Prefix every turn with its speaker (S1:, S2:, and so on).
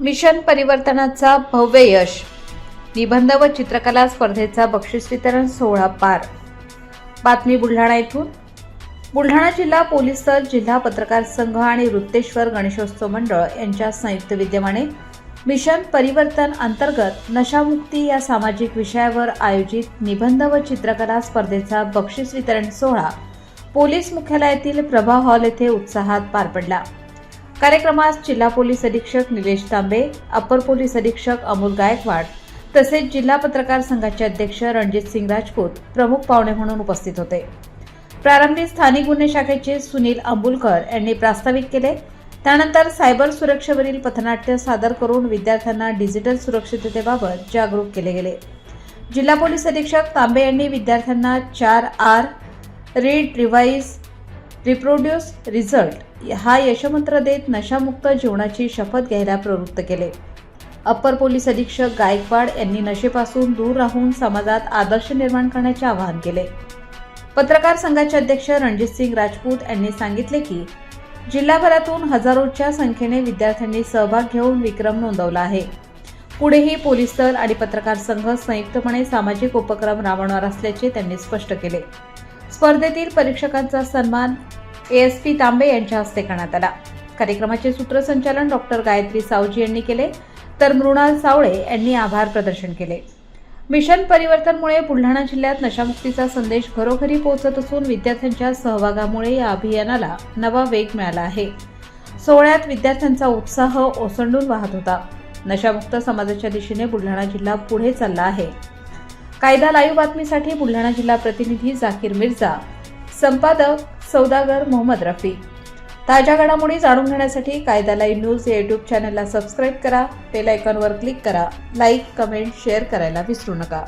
S1: Mission परिवर्तनाचा भव्य यश. निबंध व चित्रकला स्पर्धेचा बक्षीस वितरण सोहळा पार. बातमी बुलढाणा येथून बुलढाणा जिल्हा पोलीस दल जिल्हा पत्रकार संघ आणि वृत्तेश्वर गणेशोत्सव मंडळ यांच्या संयुक्त विद्यमाने मिशन परिवर्तन अंतर्गत नशामुक्ती या सामाजिक विषयावर आयोजित निबंध व चित्रकला स्पर्धेचा बक्षीस वितरण सोहळा पोलीस मुख्यालयातील प्रभा हॉल येथे उत्साहात पार पडला. कार्यक्रमास जिल्हा पोलीस अधीक्षक निलेश तांबे अप्पर पोलीस अधीक्षक अमोल गायकवाड तसेच जिल्हा पत्रकार संघाचे अध्यक्ष रणजित सिंग राजपूत प्रमुख पाहुणे म्हणून उपस्थित होते. प्रारंभी स्थानिक गुन्हे शाखेचे सुनील अंबुलकर यांनी प्रास्ताविक केले. त्यानंतर सायबर सुरक्षेवरील पथनाट्य सादर करून विद्यार्थ्यांना डिजिटल सुरक्षिततेबाबत जागरूक केले गेले. जिल्हा पोलीस अधीक्षक तांबे यांनी विद्यार्थ्यांना चार R read revise reproduce result हा यशमंत्र देत नशामुक्त जीवनाची शपथ घ्यायला प्रवृत्त केले. अप्पर पोलीस अधीक्षक गायकवाड यांनी नशेपासून दूर राहून समाजात आदर्श निर्माण करण्याचे आवाहन केले. पत्रकार संघाचे अध्यक्ष रणजित सिंग राजपूत यांनी सांगितले की जिल्हाभरातून हजारोच्या संख्येने विद्यार्थ्यांनी सहभाग घेऊन विक्रम नोंदवला आहे. पुढेही पोलीस दल आणि पत्रकार संघ संयुक्तपणे सामाजिक उपक्रम राबवणार असल्याचे त्यांनी स्पष्ट केले. स्पर्धेतील परीक्षकांचा सन्मान एस पी तांबे यांच्या हस्ते करण्यात आला. कार्यक्रमाचे सूत्रसंचालन डॉक्टर गायत्री सावजी यांनी केले तर मृणाल सावळे यांनी आभार प्रदर्शन केले. मिशन परिवर्तनमुळे बुलढाणा जिल्ह्यात नशामुक्तीचा संदेश घरोघरी पोहोचत असून विद्यार्थ्यांच्या सहभागामुळे या अभियानाला नवा वेग मिळाला आहे. सोहळ्यात विद्यार्थ्यांचा उत्साह ओसंडून वाहत होता. नशामुक्त समाजाच्या दिशेने बुलढाणा जिल्हा पुढे चालला आहे. कायदा लाईव्ह बातमीसाठी बुलढाणा जिल्हा प्रतिनिधी झाकीर मिर्झा. संपादक सौदागर मोहम्मद रफी. ताज्या घडामोडी जाणून घेण्यासाठी कायदा लाईव्ह न्यूज या युट्यूब चॅनलला सबस्क्राईब करा बेल आयकॉनवर क्लिक करा लाईक कमेंट शेअर करायला विसरू नका.